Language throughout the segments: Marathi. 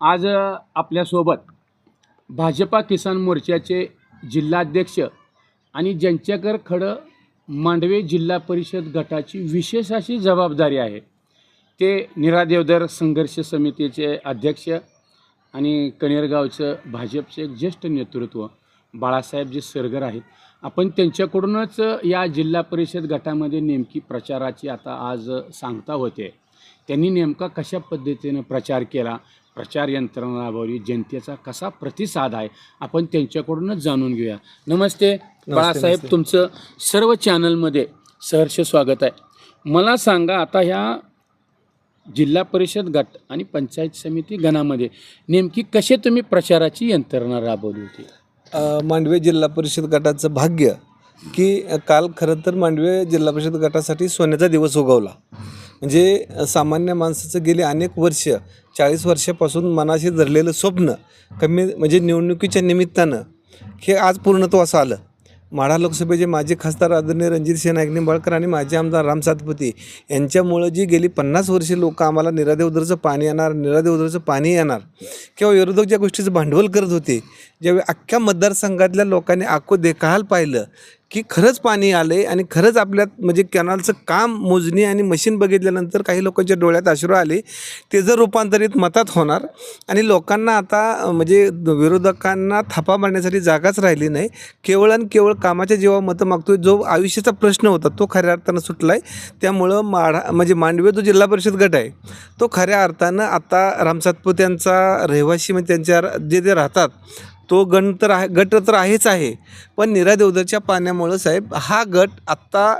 आज आपल्यासोबत भाजपा किसान मोर्चाचे जिल्हाध्यक्ष आणि ज्यांच्याकर खडं मांडवे जिल्हा परिषद गटाची विशेष अशी जबाबदारी आहे ते निरादेवदर संघर्ष समितीचे अध्यक्ष आणि कणेरगावचं भाजपचे एक ज्येष्ठ नेतृत्व बाळासाहेब जे सरगर आहेत. आपण त्यांच्याकडूनच या जिल्हा परिषद गटामध्ये नेमकी प्रचाराची आता आज सांगता होते. त्यांनी नेमका कशा पद्धतीनं प्रचार केला? प्रचार यंत्रणा राबवली जनतेचा कसा प्रतिसाद आहे आपण त्यांच्याकडूनच जाणून घेऊया. नमस्ते. बाळासाहेब. तुमचं सर्व चॅनलमध्ये सहर्ष स्वागत आहे. मला सांगा आता ह्या जिल्हा परिषद गट आणि पंचायत समिती गणामध्ये नेमकी कसे तुम्ही प्रचाराची यंत्रणा राबवली होती? मांडवे जिल्हा परिषद गटाचं भाग्य की काल खरं तर मांडवे जिल्हा परिषद गटासाठी सोन्याचा दिवस उगवला. म्हणजे सामान्य माणसाचं गेली अनेक वर्ष चाळीस वर्षापासून मनाशी धरलेलं स्वप्न कमी म्हणजे निवडणुकीच्या निमित्तानं हे आज पूर्णत्वास आलं. माढा लोकसभेचे माजी खासदार आदरणीय रणजित सिंह नाईक निंबाळकर आणि माजी आमदार राम सातपुते यांच्यामुळं जी गेली पन्नास वर्षे लोक आम्हाला निरादेवदरचं पाणी येणार निरादेवदरचं पाणी येणार किंवा विरोधक ज्या गोष्टीचं भांडवल करत होते ज्यावेळी अख्ख्या मतदारसंघातल्या लोकांनी आखो देखाल पाहिलं की खरंच पाणी आले आणि खरंच आपल्यात म्हणजे कॅनलचं काम मोजणी आणि मशीन बघितल्यानंतर काही लोकांच्या डोळ्यात अश्रू आले ते जर रूपांतरित मतात होणार आणि लोकांना आता म्हणजे विरोधकांना थापा मारण्यासाठी जागाच राहिली नाही केवळ आणि केवळ कामाच्या जेव्हा मतं मागतोय जो आयुष्याचा प्रश्न होता तो खऱ्या अर्थानं सुटला आहे त्यामुळं माढा म्हणजे मांडवे जो जिल्हा परिषद गट आहे तो खऱ्या अर्थानं आता राम सातपुत्यांचा रहिवासी म्हणजे त्यांच्या जे ते राहतात तो गण तर आहे गट तर आहेच आहे. पण निरादेवदरच्या पाण्यामुळं साहेब हा गट आत्ता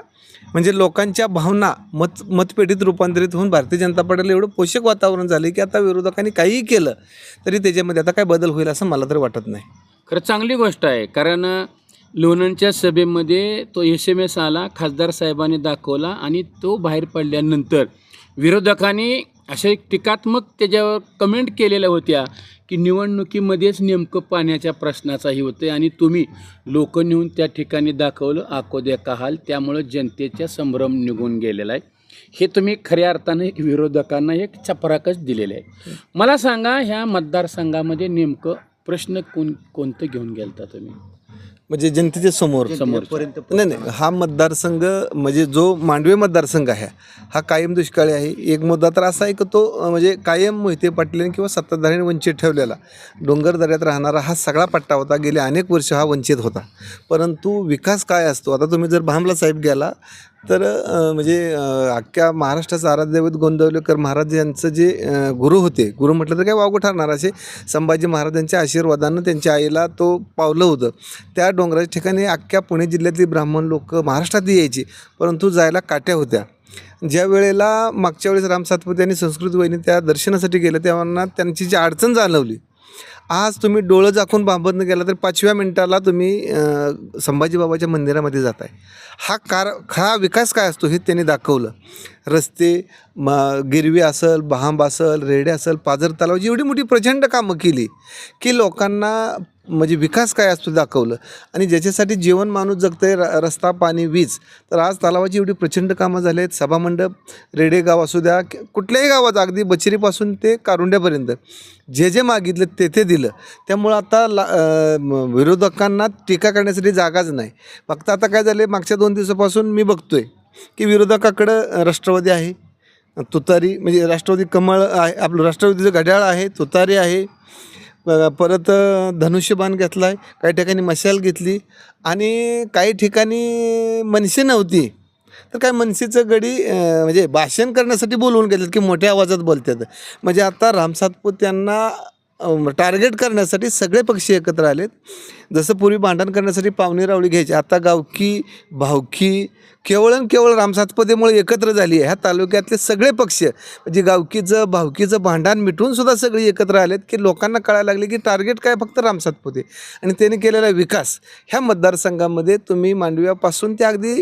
म्हणजे लोकांच्या भावना मत मतपेटीत रूपांतरित होऊन भारतीय जनता पार्टीला एवढं पोषक वातावरण झालं की आता विरोधकांनी काहीही केलं तरी त्याच्यामध्ये आता काय बदल होईल असं मला तरी वाटत नाही. खरं चांगली गोष्ट आहे. कारण लोणंदच्या सभेमध्ये तो एस एम एस आला खासदार साहेबांनी दाखवला आणि तो बाहेर पडल्यानंतर विरोधकांनी अशा एक टीकात्मक त्याच्यावर कमेंट केलेल्या होत्या. की निवडणुकीमध्येच नेमकं पाण्याच्या प्रश्नाचाही होतं आणि तुम्ही लोक नेऊन त्या ठिकाणी दाखवलं आकोद्या हाल त्यामुळं जनतेचा संभ्रम निघून गेलेला आहे. हे तुम्ही खऱ्या अर्थानं एक विरोधकांना एक चपराकच दिलेलं आहे. मला सांगा ह्या मतदारसंघामध्ये नेमकं प्रश्न कोण कोणतं घेऊन गेलता तुम्ही? म्हणजे जनतेच्या समोर. समोर नाही नाही हा मतदारसंघ म्हणजे जो मांडवे मतदारसंघ आहे हा कायम दुष्काळी आहे. एक मुद्दा तर असा आहे की तो म्हणजे कायम मोहिते पाटील किंवा सत्ताधाऱ्यांनी वंचित ठेवलेला डोंगर दऱ्यात राहणारा हा सगळा पट्टा होता. गेले अनेक वर्ष हा वंचित होता. परंतु विकास काय असतो? आता तुम्ही जर भामला साहेब गेला तर म्हणजे अख्ख्या महाराष्ट्राचा आराध्यवत गोंदवलेकर महाराज यांचं जे गुरु होते गुरु म्हटलं तर काय वावगं ठरणार? असे संभाजी महाराजांच्या आशीर्वादानं त्यांच्या आईला तो पावलं होतं. त्या डोंगराच्या ठिकाणी अख्ख्या पुणे जिल्ह्यातली ब्राह्मण लोक महाराष्ट्रात यायची परंतु जायला काट्या होत्या. ज्या वेळेला मागच्या वेळेस राम सातपुते आणि संस्कृत वहिनी त्या दर्शनासाठी गेलं तेव्हा त्यांची जी अडचण जाणवली आज तुम्ही डोळं झाकून बांबतनं गेला तर पाचव्या मिनिटाला तुम्ही संभाजीबाबाच्या मंदिरामध्ये जात आहे हा कार हा विकास काय असतो हे त्यांनी दाखवलं. रस्ते म गिरवी असल बहांब असल रेडे असेल पाझर तलावाची एवढी मोठी प्रचंड कामं केली की लोकांना म्हणजे विकास काय असतो दाखवलं. आणि ज्याच्यासाठी जीवन माणूस जगतंय र रस्ता पाणी वीज तर आज तलावाची एवढी प्रचंड कामं झाली आहेत. सभामंडप रेडे गाव असू द्या कुठल्याही गावात अगदी बचिरीपासून ते कारुंड्यापर्यंत. जे जे मागितलं ते ते दिलं. त्यामुळं आता ला विरोधकांना टीका करण्यासाठी जागाच नाही. फक्त आता काय झालं मागच्या दोन दिवसापासून मी बघतोय की विरोधकाकडं राष्ट्रवादी आहे तुतारी म्हणजे राष्ट्रवादी कमळ आहे आपलं राष्ट्रवादीचं घड्याळ आहे तुतारी आहे. परत धनुष्यबाण घेतला आहे काही ठिकाणी मशाल घेतली आणि काही ठिकाणी मनसे नव्हती. तर काय मनसेचं गडी म्हणजे भाषण करण्यासाठी बोलवून घेतलं की मोठ्या आवाजात बोलतात. म्हणजे आता रामसातपूत यांना टार्गेट करण्यासाठी सगळे पक्षी एकत्र आलेत. जसं पूर्वी भांडण करण्यासाठी पाहुणे रावळी घ्यायची आता गावकी भावकी केवळ आणि केवळ रामसातपदेमुळे एकत्र झाली आहे. ह्या तालुक्यातले सगळे पक्ष म्हणजे गावकीचं भावकीचं भांडण मिटवून सुद्धा सगळी एकत्र आलेत की लोकांना कळायला लागले की टार्गेट काय फक्त रामसातपदे आणि त्याने केलेला विकास. ह्या मतदारसंघामध्ये तुम्ही मांडव्यापासून ते अगदी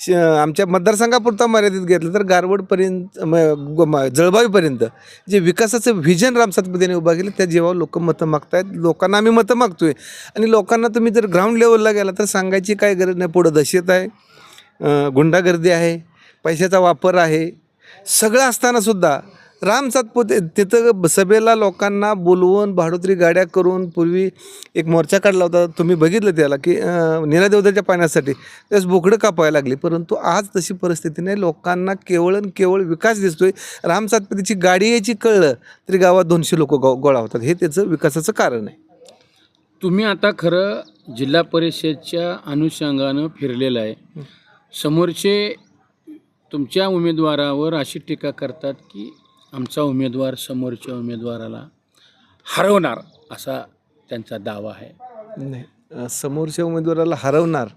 श- आमच्या मतदारसंघापुरता मर्यादित घेतलं तर गारवडपर्यंत म- म- जे विकासाचं व्हिजन रामसातपदेने उभा केलं त्या जेव्हा लोक मतं मागतायत. लोकांना आम्ही मतं मागतोय. आणि लोक लोकांना तुम्ही जर ग्राउंड लेवलला गेला तर सांगायची काय गरज नाही. पुढं दहशत आहे गुंडागर्दी आहे पैशाचा वापर आहे. सगळं असतानासुद्धा राम सातपुते तिथं सभेला लोकांना बोलवून भाडोत्री गाड्या करून पूर्वी एक मोर्चा काढला होता. तुम्ही बघितलं त्याला की निरादेवताच्या पाण्यासाठी त्यास बोकडं कापायला लागली. परंतु आज तशी परिस्थिती नाही. लोकांना केवळ आणि केवळ विकास दिसतोय. राम सातपुतेची गाडी यायची कळलं तरी गावात दोनशे लोक गो गोळा होतात. हे त्याचं विकासाचं कारण आहे. तुम्ही आता खरं जिल्हा परिषदच्या अनुषंगानं फिरलेलं आहे. समोरचे तुमच्या उमेदवारावर अशी टीका करतात की आमचा उमेदवार समोरच्या उमेदवाराला हरवणार असा त्यांचा दावा आहे. नाही समोरच्या उमेदवाराला हरवणार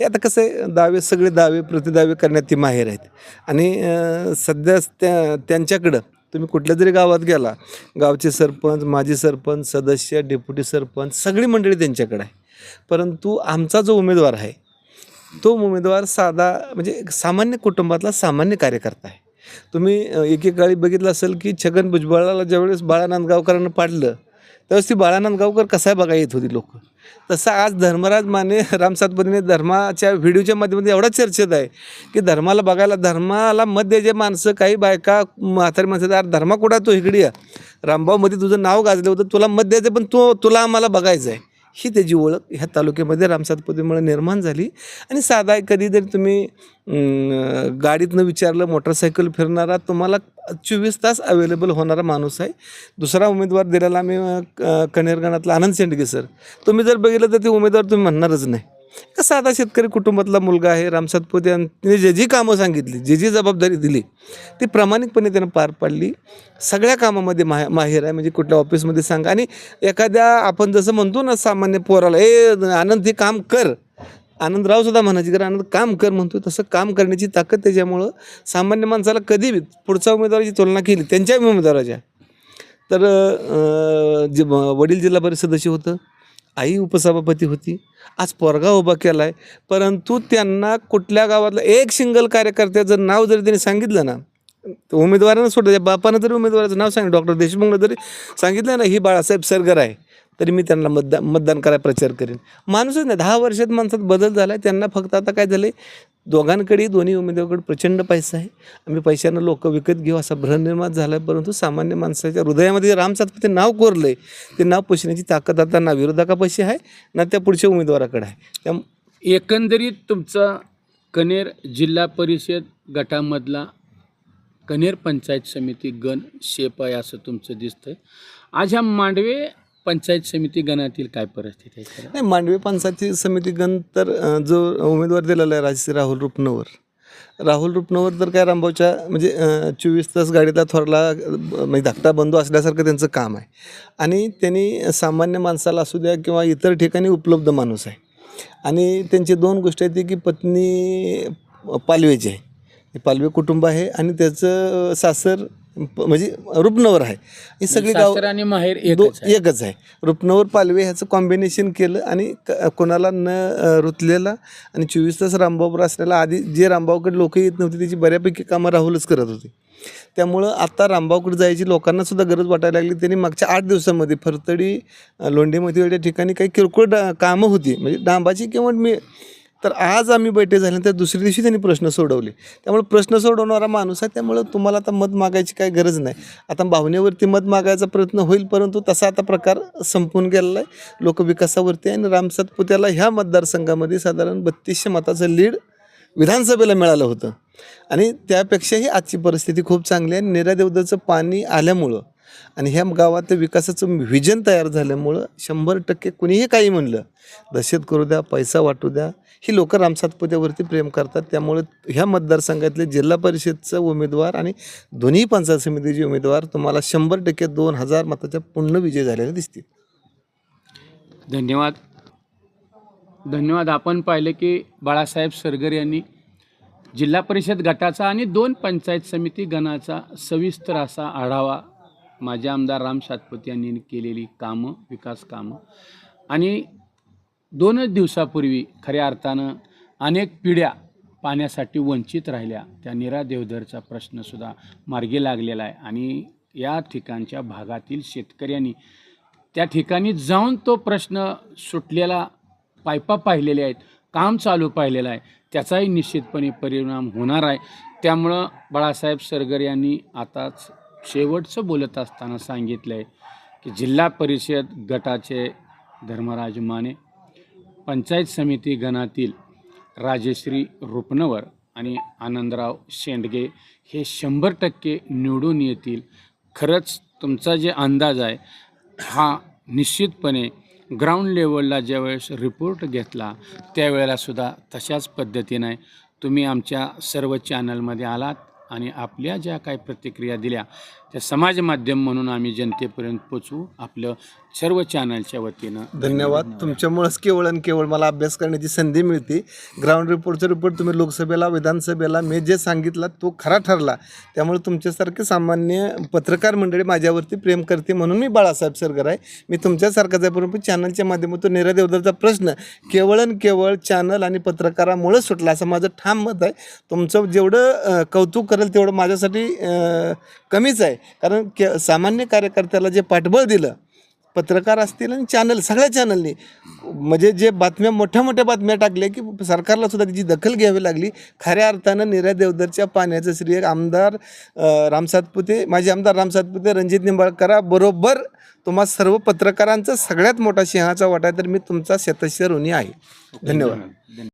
हे आता कसं आहे दावे सगळे दावे प्रतिदावे करण्यात ती माहेर आहेत. आणि सध्या त्या त्यांच्याकडं तुम्ही कुठल्या तरी गावात गेला गावचे सरपंच माजी सरपंच सदस्य डेप्युटी सरपंच सगळी मंडळी त्यांच्याकडे आहे. परंतु आमचा जो उमेदवार आहे तो उमेदवार साधा म्हणजे एक सामान्य कुटुंबातला सामान्य कार्यकर्ता आहे. तुम्ही एकेकाळी बघितलं असेल की छगन भुजबळाला ज्यावेळेस बाळानंद गावकरांना पाडलं त्यावेळेस ती बाळानंद गावकर कसा बघा येत होती लोक. तसं आज धर्मराज माने राम सातपतीने धर्माच्या व्हिडिओच्या माध्यमातून एवढा चर्चेत आहे की धर्माला बघायला धर्माला मत द्यायचे माणसं काही बायका म्हातारी माणसं अरे धर्मा कुठं आहे? तू इकडे या रामभाऊमध्ये तुझं नाव गाजलं होतं तुला मत द्यायचं पण तू तुला आम्हाला बघायचं आहे ही त्याची ओळख ह्या तालुक्यामध्ये रामसातपतीमुळे निर्माण झाली. आणि साधा कधीतरी तुम्ही गाडीतनं विचारलं मोटरसायकल फिरणारा तुम्हाला चोवीस तास अवेलेबल होणारा माणूस आहे. दुसरा उमेदवार दिलेला आम्ही क- कनेरगणातला आनंद शेंडगे सर तुम्ही जर बघितलं तर ते उमेदवार तुम्ही म्हणणारच नाही. साधा शेतकरी कुटुंबातला मुलगा आहे रामसातपुते यांनी जे जी कामं सांगितली जी जी जबाबदारी दिली ती प्रामाणिकपणे त्यानं पार पाडली. सगळ्या कामामध्ये मा माहेर आहे म्हणजे कुठल्या ऑफिसमध्ये सांगा. आणि एखाद्या आपण जसं म्हणतो ना सामान्य पोराला ए आनंद हे काम कर. आनंदराव सुद्धा म्हणायची कारण आनंद काम कर म्हणतो तसं काम करण्याची ताकद त्याच्यामुळं सामान्य माणसाला कधी पुढच्या उमेदवाराची तुलना केली त्यांच्या उमेदवाराच्या. तर जे वडील जिल्हा परिषद सदस्य होतं आई उपसभापती होती. आज पोरगा उभा केला आहे परंतु त्यांना कुठल्या गावातलं एक सिंगल कार्यकर्त्याचं नाव जरी त्यांनी सांगितलं ना तर उमेदवारानं सोडलं. बापानं जरी उमेदवाराचं नाव सांगितलं डॉक्टर देशमुखनं जरी सांगितलं ना ही बाळासाहेब सरगर आहे तरी मी त्यांना मतदान मतदान करायला प्रचार करेन. माणूसच नाही. दहा वर्षात माणसात बदल झाला आहे त्यांना फक्त आता काय झालं आहे दोघांकडे दोन्ही उमेदवाराकडे प्रचंड पैसा आहे. आम्ही पैशानं लोक विकत घेऊ असा भ्रम निर्माण झाला आहे परंतु सामान्य माणसाच्या हृदयामध्ये रामसातपते नाव कोरलं आहे ते नाव पोषण्याची ताकद आता ना विरोधकापाशी आहे ना त्या पुढच्या उमेदवाराकडे आहे. त्या एकंदरीत तुमचा कनेर जिल्हा परिषद गटामधला कनेर पंचायत समिती गण शेप आहे असं तुमचं दिसतं आज ह्या मांडवे पंचायत समिती गणातील काय परिस्थिती आहे नाही मांडवी पंचायत समिती गण तर अं, जो उमेदवार दिलेला आहे राजश्री राहुल रुपनवर. राहुल रुपनवर तर काय रामभाऊच्या म्हणजे चोवीस तास गाडीला थोरला अं, म्हणजे धाकटा बंधू असल्यासारखं त्यांचं काम आहे. आणि त्यांनी सामान्य माणसाला असू द्या किंवा इतर ठिकाणी उपलब्ध माणूस आहे. आणि त्यांची दोन गोष्टी आहेत की पत्नी पालवेची आहे. हे पालवे कुटुंब आहे आणि त्याचं सासर प- म्हणजे रुपनवर आहे. ही सगळी गाव सासर आणि माहेर दो एकच आहे. एकच आहे. रुपनवर पालवे ह्याचं कॉम्बिनेशन केलं आणि क- कोणाला न अ, रुतलेला आणि चोवीस तास रामभाऊवर असलेला आधी जे रामभाऊकडे लोक येत नव्हती त्याची बऱ्यापैकी कामं राहुलच करत होते. त्यामुळं आता रामभाऊकडे जायची लोकांना सुद्धा गरज वाटायला लागली. त्यांनी मागच्या आठ दिवसामध्ये फरतडी अ, लोंढेमध्ये या ठिकाणी काही किरकोळ डा कामं होती. म्हणजे डांबाची किंवा मी तर आज आम्ही बैठक झाल्यानंतर दुसऱ्या दिवशी त्यांनी प्रश्न सोडवले. त्यामुळे प्रश्न सोडवणारा माणूस आहे त्यामुळं तुम्हाला आता मत मागायची काय गरज नाही. आता भावनेवरती मत मागायचा प्रयत्न होईल परंतु तसा आता प्रकार संपून गेलेला आहे. लोक विकासावरती आणि राम पुत्याला ह्या मतदारसंघामध्ये साधारण बत्तीसशे मताचं लीड विधानसभेला मिळालं होतं. आणि त्यापेक्षाही आजची परिस्थिती खूप चांगली आहे. निरादेवदाचं पाणी आल्यामुळं आणि ह्या गावात विकासाचं व्हिजन तयार झाल्यामुळं शंभर टक्के कुणीही काही म्हणलं दहशत करू द्या पैसा वाटू द्या. ही लोक रामसात सातपुत्यावरती प्रेम करतात. त्यामुळे ह्या मतदारसंघातले जिल्हा परिषदचा उमेदवार आणि दोन्ही पंचायत समितीचे उमेदवार तुम्हाला शंभर टक्के दोन हजार मताच्या पूर्ण विजय झालेले दिसतील. धन्यवाद. धन्यवाद. आपण पाहिले की बाळासाहेब सरगर यांनी जिल्हा परिषद गटाचा आणि दोन पंचायत समिती गणाचा सविस्तर असा आढावा माझे आमदार राम सातपती यांनी केलेली कामं विकास कामं. आणि दोनच दिवसापूर्वी खऱ्या अर्थानं अनेक पिढ्या पाण्यासाठी वंचित राहिल्या. त्या निरा देवधरचा प्रश्नसुद्धा मार्गी लागलेला आहे. आणि या ठिकाणच्या भागातील शेतकऱ्यांनी त्या ठिकाणी जाऊन तो प्रश्न सुटलेला पायपा पाहिलेले आहेत काम चालू पाहिलेलं आहे. त्याचाही निश्चितपणे परिणाम होणार आहे. त्यामुळं बाळासाहेब सरगर यांनी आताच शेवटचं बोलत असताना सांगितलं आहे की जिल्हा परिषद गटाचे धर्मराज माने पंचायत समिती गणातील राजेश्री रुपनवर आणि आनंदराव शेंडगे हे शंभर टक्के निवडून येतील. खरंच तुमचा जे अंदाज आहे हा निश्चितपणे ग्राउंड लेवलला ज्यावेळेस रिपोर्ट घेतला त्यावेळेलासुद्धा तशाच पद्धतीने तुम्ही आमच्या सर्व चॅनलमध्ये आलात. आणि आपल्या ज्या काही प्रतिक्रिया दिल्या त्या समाज माध्यम म्हणून आम्ही जनतेपर्यंत पोचवू. आपलं सर्व चॅनलच्या वतीनं धन्यवाद. तुमच्यामुळेच केवळ आणि केवळ मला अभ्यास करण्याची संधी मिळते. ग्राउंड रिपोर्टचा रिपोर्ट तुम्ही लोकसभेला विधानसभेला मी जे सांगितलं तो खरा ठरला. त्यामुळे तुमच्यासारखे सामान्य पत्रकार मंडळी माझ्यावरती प्रेम करते म्हणून मी बाळासाहेब सरगर आहे. मी तुमच्यासारखाच आहे परंतु चॅनलच्या माध्यमातून नेरा देवदारचा प्रश्न केवळ आणि केवळ चॅनल आणि पत्रकारामुळेच सुटला असं माझं ठाम मत आहे. तुमचं जेवढं कौतुक करेल तेवढं माझ्यासाठी कमीच आहे. कारण के सामान्य कार्यकर्त्याला जे पाठबळ दिलं पत्रकार असतील आणि चॅनल सगळ्या चॅनलनी म्हणजे जे बातम्या मोठ्या मोठ्या बातम्या टाकल्या की सरकारला सुद्धा त्याची दखल घ्यावी लागली. खऱ्या अर्थानं निर्या देवदरच्या पाण्याचं श्री आमदार राम सातपुते माजी आमदार राम सातपुते रणजित निंबाळकराबरोबर तुम्हा सर्व पत्रकारांचा सगळ्यात मोठा सिंहाचा वाटा आहे तर मी तुमचा शतस्य ऋणी आहे धन्यवाद.